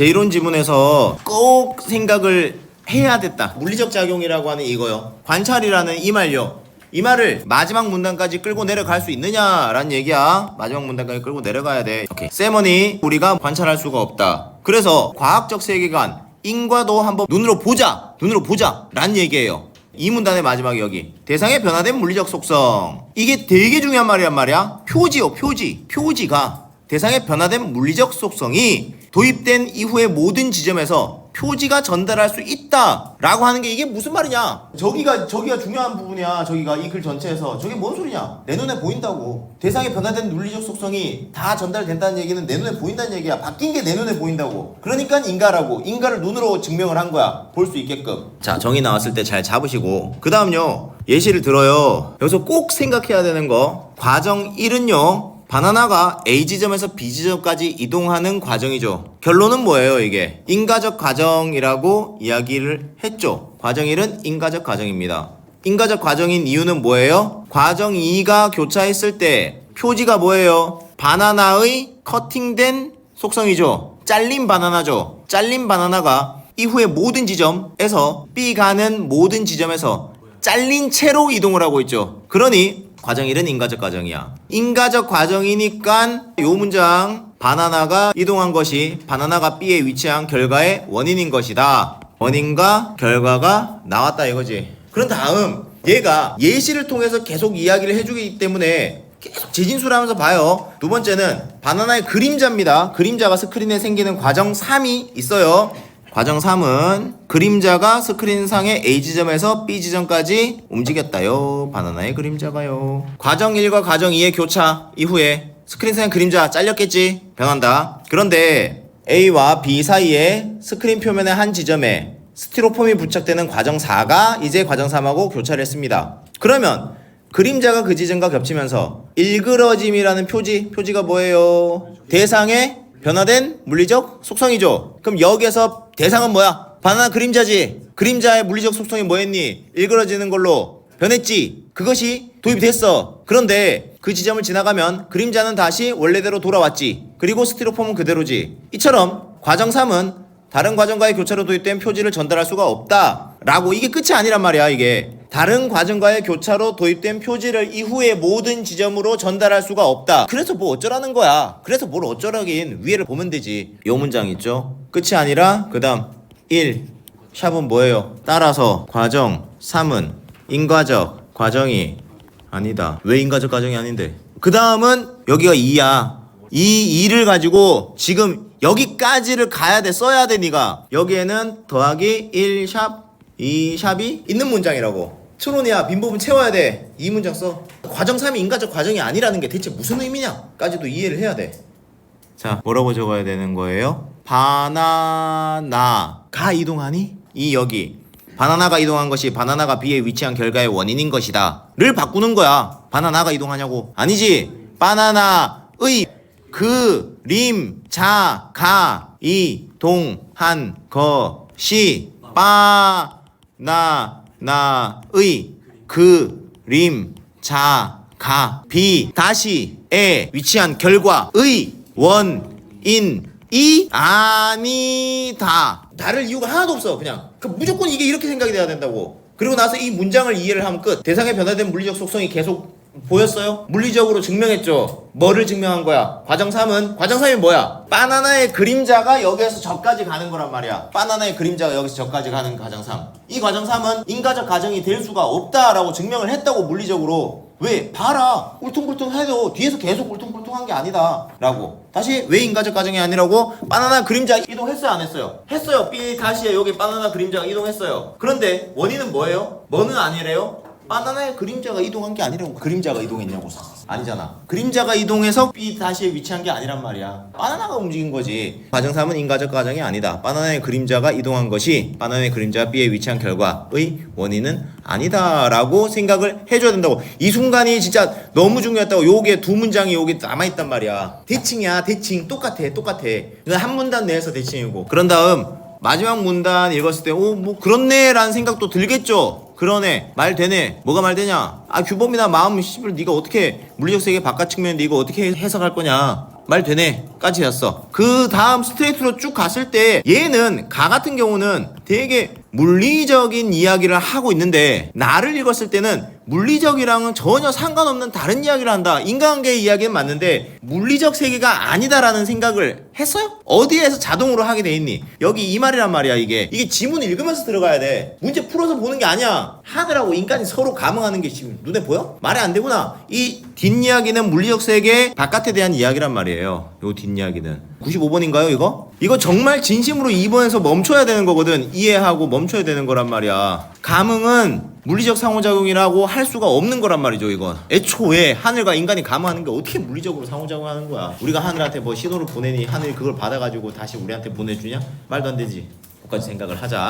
제1론 지문에서 꼭 생각을 해야 됐다. 물리적 작용이라고 하는 이거요. 관찰이라는 이 말요. 이 말을 마지막 문단까지 끌고 내려갈 수 있느냐라는 얘기야. 마지막 문단까지 끌고 내려가야 돼. 오케이. 세머니 우리가 관찰할 수가 없다. 그래서 과학적 세계관 인과도 한번 눈으로 보자. 눈으로 보자. 라는 얘기예요. 이 문단의 마지막 여기 대상의 변화된 물리적 속성 이게 되게 중요한 말이란 말이야 표지요 표지 표지가 대상의 변화된 물리적 속성이 도입된 이후의 모든 지점에서 표지가 전달할 수 있다라고 하는 게 이게 무슨 말이냐? 저기가 저기가 중요한 부분이야. 저기가 이 글 전체에서 저게 뭔 소리냐? 내 눈에 보인다고. 대상의 변화된 물리적 속성이 다 전달된다는 얘기는 내 눈에 보인다는 얘기야. 바뀐 게 내 눈에 보인다고. 그러니까 인가라고. 인가를 눈으로 증명을 한 거야. 볼 수 있게끔. 자, 정의 나왔을 때 잘 잡으시고 그 다음요. 예시를 들어요. 여기서 꼭 생각해야 되는 거. 과정 1은요. 바나나가 A 지점에서 B 지점까지 이동하는 과정이죠. 결론은 뭐예요, 이게? 인가적 과정이라고 이야기를 했죠. 과정 1은 인가적 과정입니다. 인가적 과정인 이유는 뭐예요? 과정 2가 교차했을 때 표지가 뭐예요? 바나나의 커팅된 속성이죠. 잘린 바나나죠. 잘린 바나나가 이후의 모든 지점에서 B 가는 모든 지점에서 잘린 채로 이동을 하고 있죠. 그러니 과정 1은 인가적 과정이야. 인가적 과정이니까 요 문장 바나나가 이동한 것이 바나나가 B에 위치한 결과의 원인인 것이다. 원인과 결과가 나왔다 이거지. 그런 다음 얘가 예시를 통해서 계속 이야기를 해주기 때문에 계속 재진수를 하면서 봐요. 두 번째는 바나나의 그림자입니다. 그림자가 스크린에 생기는 과정 3이 있어요. 과정 3은 그림자가 스크린상의 A 지점에서 B 지점까지 움직였다요. 바나나의 그림자가요. 과정 1과 과정 2의 교차 이후에 스크린상의 그림자 잘렸겠지? 변한다. 그런데 A와 B 사이에 스크린 표면의 한 지점에 스티로폼이 부착되는 과정 4가 이제 과정 3하고 교차를 했습니다. 그러면 그림자가 그 지점과 겹치면서 일그러짐이라는 표지, 표지가 뭐예요? 대상의 변화된 물리적 속성이죠. 그럼 여기에서 대상은 뭐야? 바나나 그림자지. 그림자의 물리적 속성이 뭐였니? 일그러지는 걸로 변했지. 그것이 도입이 됐어. 그런데 그 지점을 지나가면 그림자는 다시 원래대로 돌아왔지. 그리고 스티로폼은 그대로지. 이처럼 과정 3은 다른 과정과의 교차로 도입된 표지를 전달할 수가 없다. 라고 이게 끝이 아니란 말이야, 이게. 다른 과정과의 교차로 도입된 표지를 이후의 모든 지점으로 전달할 수가 없다. 그래서 뭐 어쩌라는 거야. 그래서 뭘 어쩌라긴 위에를 보면 되지. 요 문장 있죠? 끝이 아니라 그 다음 1. 샵은 뭐예요? 따라서 과정 3은 인과적 과정이 아니다. 왜 인과적 과정이 아닌데? 그 다음은 여기가 2야. 이 2를 가지고 지금 여기까지를 가야 돼. 써야 돼, 니가. 여기에는 더하기 1 샵, 2샵이 있는 문장이라고. 트론이야, 빈 부분 채워야 돼. 이 문장 써. 과정 3이 인과적 과정이 아니라는 게 대체 무슨 의미냐? 까지도 이해를 해야 돼. 자, 뭐라고 적어야 되는 거예요? 바나나가 이동하니? 이 여기. 바나나가 이동한 것이 바나나가 B에 위치한 결과의 원인인 것이다. 를 바꾸는 거야. 바나나가 이동하냐고. 아니지. 바나나의 그림 자가 이동한 것이 바 나 나 의 그 림 자가 B 다시 에 위치한 결과 의 원 인 이 아니다. 다를 이유가 하나도 없어. 그냥 그 무조건 이게 이렇게 생각이 돼야 된다고. 그리고 나서 이 문장을 이해를 하면 끝. 대상의 변화된 물리적 속성이 계속 보였어요? 물리적으로 증명했죠. 뭐를 증명한 거야? 과정 3은 과정 3이 뭐야? 바나나의 그림자가 여기에서 저까지 가는 거란 말이야. 바나나의 그림자가 여기서 저까지 가는 과정 3. 이 과정 3은 인과적 과정이 될 수가 없다라고 증명을 했다고 물리적으로. 왜? 봐라. 울퉁불퉁 해도 뒤에서 계속 울퉁불퉁한 게 아니다. 라고. 다시 왜 인과적 과정이 아니라고? 바나나 그림자 이동했어요 안 했어요? 했어요. B 다시에 여기 바나나 그림자가 이동했어요. 그런데 원인은 뭐예요? 뭐는 아니래요? 바나나의 그림자가 이동한 게 아니라고 그림자가 이동했냐고 아니잖아. 그림자가 이동해서 B 다시에 위치한 게 아니란 말이야. 바나나가 움직인 거지. 과정 3은 인과적 과정이 아니다. 바나나의 그림자가 이동한 것이 바나나의 그림자가 B에 위치한 결과의 원인은 아니다 라고 생각을 해줘야 된다고. 이 순간이 진짜 너무 중요했다고. 요게 두 문장이 여기 남아있단 말이야. 대칭이야 대칭. 똑같아 똑같아. 이건 한 문단 내에서 대칭이고. 그런 다음 마지막 문단 읽었을 때, 오, 뭐, 그렇네, 라는 생각도 들겠죠? 그러네, 말 되네. 뭐가 말 되냐? 아, 규범이나 마음, 씨발, 네가 어떻게, 물리적 세계 바깥 측면인데 이거 어떻게 해석할 거냐? 말 되네 까지였어 그 다음 스트레이트로 쭉 갔을 때 얘는 가 같은 경우는 되게 물리적인 이야기를 하고 있는데 나를 읽었을 때는 물리적이랑은 전혀 상관없는 다른 이야기를 한다. 인간관계의 이야기는 맞는데 물리적 세계가 아니다라는 생각을 했어요? 어디에서 자동으로 하게 돼 있니? 여기 이 말이란 말이야 이게. 이게 지문 읽으면서 들어가야 돼. 문제 풀어서 보는 게 아니야. 하늘하고 인간이 서로 감응하는 게 지금 눈에 보여? 말이 안 되구나. 이 뒷이야기는 물리적 세계 바깥에 대한 이야기란 말이에요. 요 뒷이야기는. 95번인가요 이거? 이거 정말 진심으로 2번에서 멈춰야 되는 거거든. 이해하고 멈춰야 되는 거란 말이야. 감흥은 물리적 상호작용이라고 할 수가 없는 거란 말이죠 이건. 애초에 하늘과 인간이 감응하는 게 어떻게 물리적으로 상호작용하는 거야? 우리가 하늘한테 뭐 신호를 보내니 하늘이 그걸 받아가지고 다시 우리한테 보내주냐? 말도 안 되지. 그까지 생각을 하자